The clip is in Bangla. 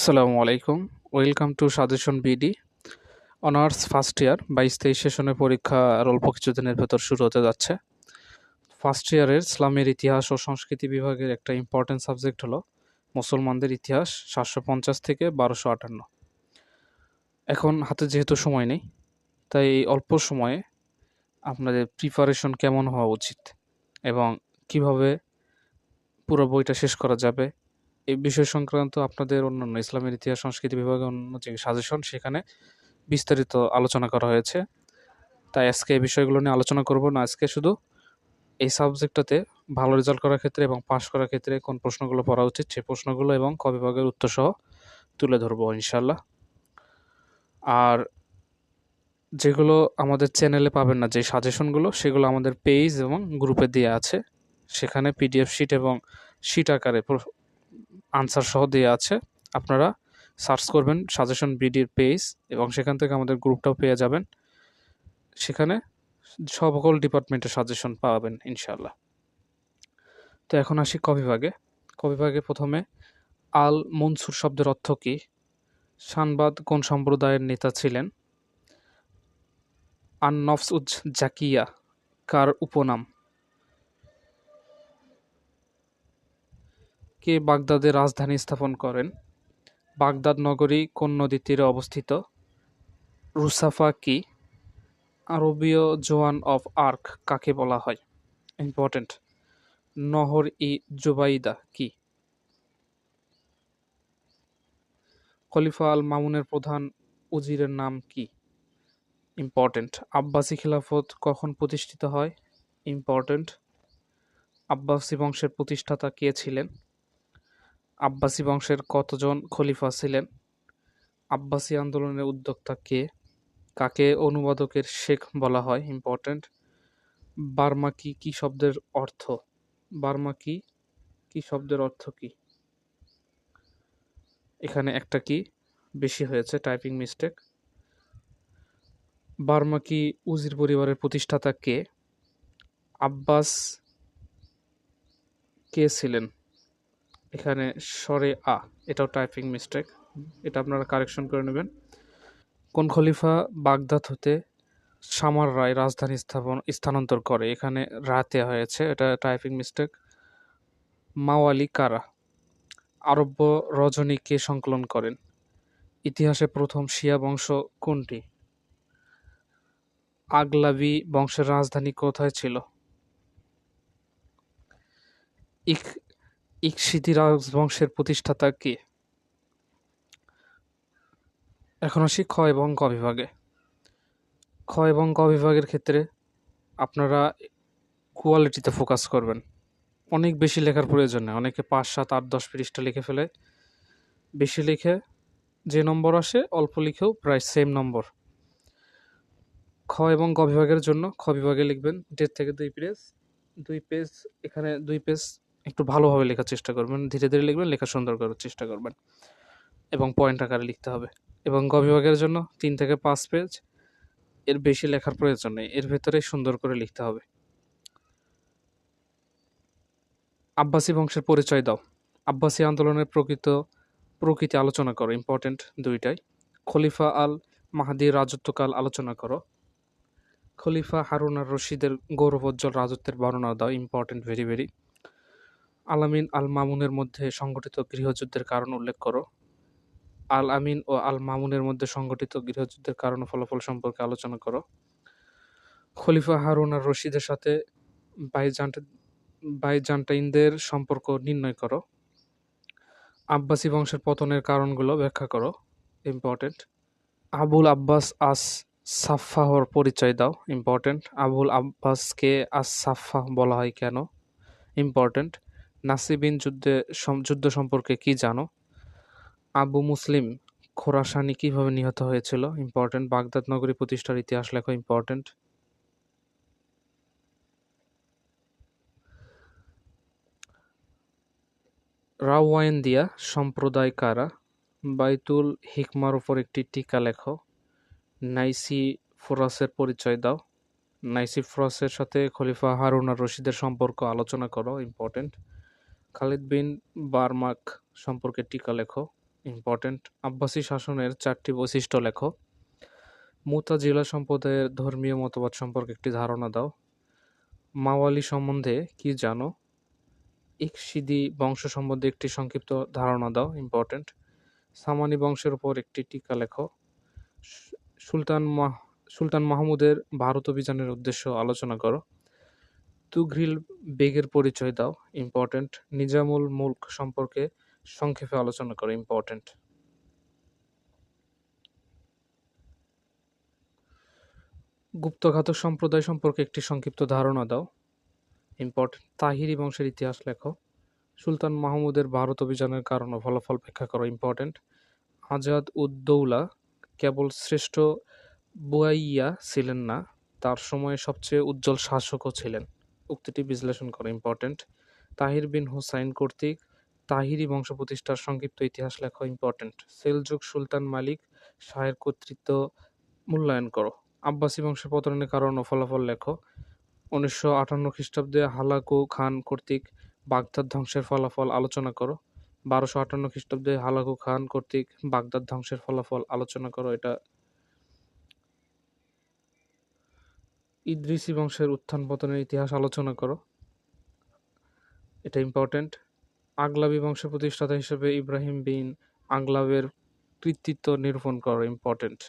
আসসালামু আলাইকুম। Welcome to suggestion BD honours first year বাইশ তেইশ সেশনের পরীক্ষা আর অল্প কিছুদিনের ভেতর শুরু হতে যাচ্ছে। ফার্স্ট ইয়ারের ইসলামের ইতিহাস ও সংস্কৃতি বিভাগের একটা ইম্পর্টেন্ট সাবজেক্ট হলো মুসলমানদের ইতিহাস, সাতশো পঞ্চাশ থেকে বারোশো আটান্ন। এখন হাতে যেহেতু সময় নেই, তাই এই অল্প সময়ে আপনাদের প্রিপারেশন কেমন হওয়া উচিত এবং কীভাবে পুরো বইটা শেষ করা যাবে এই বিষয় সংক্রান্ত আপনাদের অন্যান্য ইসলামের ইতিহাস, সংস্কৃতি বিভাগের অন্য যে সাজেশন সেখানে বিস্তারিত আলোচনা করা হয়েছে। তাই আজকে এই বিষয়গুলো নিয়ে আলোচনা করব না। আজকে শুধু এই সাবজেক্টটাতে ভালো রেজাল্ট করার ক্ষেত্রে এবং পাশ করার ক্ষেত্রে কোন প্রশ্নগুলো পড়া উচিত সেই প্রশ্নগুলো এবং ক বিভাগের উত্তর সহ তুলে ধরবো ইনশাল্লাহ আর যেগুলো আমাদের চ্যানেলে পাবেন না, যে সাজেশনগুলো সেগুলো আমাদের পেজ এবং গ্রুপে দেওয়া আছে। সেখানে পিডিএফ শিট এবং শিট আকারে আনসার সহ দেওয়া আছে। আপনারা সার্চ করবেন সাজেশন বিডির পেজ এবং সেখান থেকে আমাদের গ্রুপটাও পেয়ে যাবেন। সেখানে সকল ডিপার্টমেন্টের সাজেশন পাবেন ইনশাল্লাহ তো এখন আসি কবিভাগে কবিভাগে প্রথমে আল মনসুর শব্দের অর্থ কী? সানবাদ কোন সম্প্রদায়ের নেতা ছিলেন? আন নফস উজ জাকিয়া, কার উপনাম? কে বাগদাদের রাজধানী স্থাপন করেন। বাগদাদ নগরী কোন নদীর তীরে অবস্থিত? রুসাফা কি? আরবীয় জোয়ান অফ আর্ক কাকে বলা হয়? ইম্পর্টেন্ট। নহর ই জুবাইদা কি? খলিফা আল মামুনের প্রধান উজিরের নাম কি? ইম্পর্টেন্ট। আব্বাসী খিলাফত কখন প্রতিষ্ঠিত হয়? ইম্পর্টেন্ট। আব্বাসী বংশের প্রতিষ্ঠাতা কে ছিলেন? আব্বাসি বংশের কতজন খলিফা ছিলেন? আব্বাসী আন্দোলনের উদ্যোক্তা কে? কাকে অনুবাদকের শেখ বলা হয়? ইম্পর্ট্যান্ট বার্মাকি কি শব্দের অর্থ? বার্মাকি কি শব্দের অর্থ কি? এখানে একটা কি বেশি হয়েছে, টাইপিং মিস্টেক। বার্মাকি উজির পরিবারের প্রতিষ্ঠাতা কে? আব্বাস কে ছিলেন? এখানে সরে আ, এটাও টাইপিং মিস্টেক এটা আপনারা কারেকশন করে নেবেন। কোন খলিফা বাগদাদ হতে সামার রায় রাজধানী স্থাপন, স্থানান্তর করে। এখানে রাতে হয়েছে, এটা টাইপিং মিস্টেক মাওয়ালি কারা? আরব্য রজনী কে সংকলন করেন? ইতিহাসে প্রথম শিয়া বংশ কোনটি? আগলাবি বংশের রাজধানী কোথায় ছিল? ইক ইকশিদি রাজবংশের প্রতিষ্ঠাতা কে? এখন আসি খ এবং ক বিভাগে। খ এবং ক বিভাগের ক্ষেত্রে আপনারা কোয়ালিটিতে ফোকাস করবেন। অনেক বেশি লেখার প্রয়োজন নেই। অনেকে পাঁচ, সাত, আট, দশ পৃষ্ঠা লিখে ফেলে। বেশি লিখে যে নম্বর আসে, অল্প লিখেও প্রায় সেম নম্বর খ এবং গ বিভাগের জন্য খ বিভাগে লিখবেন দেড় থেকে দুই পেজ দুই পেজ এখানে দুই পেজ একটু ভালোভাবে লেখার চেষ্টা করবেন, ধীরে ধীরে লিখবেন, লেখা সুন্দর করার চেষ্টা করবেন এবং পয়েন্ট আকারে লিখতে হবে এবং গ বিভাগের জন্য তিন থেকে পাঁচ পেজ এর বেশি লেখার প্রয়োজন নেই, এর ভেতরে সুন্দর করে লিখতে হবে। আব্বাসী বংশের পরিচয় দাও। আব্বাসী আন্দোলনের প্রকৃত প্রকৃতি আলোচনা করো ইম্পর্টেন্ট দুইটাই। খলিফা আল মাহাদির রাজত্বকাল আলোচনা করো। খলিফা হারুন আর রশিদের গৌরবোজ্জ্বল রাজত্বের বর্ণনা দাও ইম্পর্টেন্ট ভেরি ভেরি আলামিন আল মামুনের মধ্যে সংগঠিত গৃহযুদ্ধের কারণ উল্লেখ করো। আল আমিন ও আল মামুনের মধ্যে সংগঠিত গৃহযুদ্ধের কারণ ও ফলাফল সম্পর্কে আলোচনা করো। খলিফা হারুন আর রশিদের সাথে বাইজান্ট, বাইজান্টাইনদের সম্পর্ক নির্ণয় করো। আব্বাসি বংশের পতনের কারণগুলো ব্যাখ্যা করো। ইম্পর্টেন্ট। আবুল আব্বাস আস সাফাহর পরিচয় দাও। ইম্পর্টেন্ট। আবুল আব্বাসকে আস সাফা বলা হয় কেন? ইম্পর্টেন্ট। নাসিবিন যুদ্ধে যুদ্ধ সম্পর্কে কি জানো? আবু মুসলিম খোরাসানি কীভাবে নিহত হয়েছিল? ইম্পর্টেন্ট। বাগদাদ নগরী প্রতিষ্ঠার ইতিহাস লেখো ইম্পর্টেন্ট। রাওয়াইন্দিয়া সম্প্রদায় কারা? বাইতুল হিকমার উপর একটি টিকা লেখো। নাইসি ফোরাসের পরিচয় দাও। নাইসি ফোরাসের সাথে খলিফা হারুন আর রশিদের সম্পর্ক আলোচনা করো। ইম্পর্টেন্ট। খালিদ বিন বারমাক সম্পর্কে টিকা লেখো। ইম্পর্টেন্ট। আব্বাসী শাসনের চারটি বৈশিষ্ট্য লেখো। মুতাজিলা সম্প্রদায়ের ধর্মীয় মতবাদ সম্পর্কে একটি ধারণা দাও। মাওয়ালি সম্বন্ধে কি জানো? ইকশিদি বংশ সম্বন্ধে একটি সংক্ষিপ্ত ধারণা দাও। ইম্পর্টেন্ট। সামানি বংশের উপর একটি টিকা লেখো। সুলতান মাহ সুলতান মাহমুদের ভারত অভিযানের উদ্দেশ্য আলোচনা করো। তুঘ্রিল বেগের পরিচয় দাও ইম্পর্টেন্ট নিজামুল মুলক সম্পর্কে সংক্ষেপে আলোচনা করো ইম্পর্টেন্ট গুপ্তঘাতক সম্প্রদায় সম্পর্কে একটি সংক্ষিপ্ত ধারণা দাও। ইম্পর্টেন্ট তাহিরি বংশের ইতিহাস লেখো। সুলতান মাহমুদের ভারত অভিযানের কারণ ফলাফল ব্যাখ্যা করো ইম্পর্টেন্ট আজাদ উদ্দৌলা কেবল শ্রেষ্ঠ বুয়াইয়া ছিলেন না, তার সময়ে সবচেয়ে উজ্জ্বল শাসকও ছিলেন। উক্তিটি বিশ্লেষণ করো ইম্পর্টেন্ট তাহির বিন হুসাইন কর্তৃক তাহিরি বংশ প্রতিষ্ঠার সংক্ষিপ্ত ইতিহাস লেখো ইম্পর্টেন্ট সেলজুক সুলতান মালিক শাহের কর্তৃত্ব মূল্যায়ন করো। আব্বাসী বংশের পতনের কারণ ও ফলাফল লেখো। উনিশশো আটান্ন খ্রিস্টাব্দে হালাকু খান কর্তৃক বাগদাদ ধ্বংসের ফলাফল আলোচনা করো। বারোশো আটান্ন খ্রিস্টাব্দে হালাকু খান কর্তৃক বাগদাদ ধ্বংসের ফলাফল আলোচনা করো। এটা ইদ্রিসি বংশের উত্থান পতনের ইতিহাস আলোচনা করো। এটা ইম্পর্টেন্ট আগলাবি বংশের প্রতিষ্ঠাতা হিসেবে ইব্রাহিম বিন আগলাবের কৃতিত্ব নিরূপণ করো ইম্পর্টেন্ট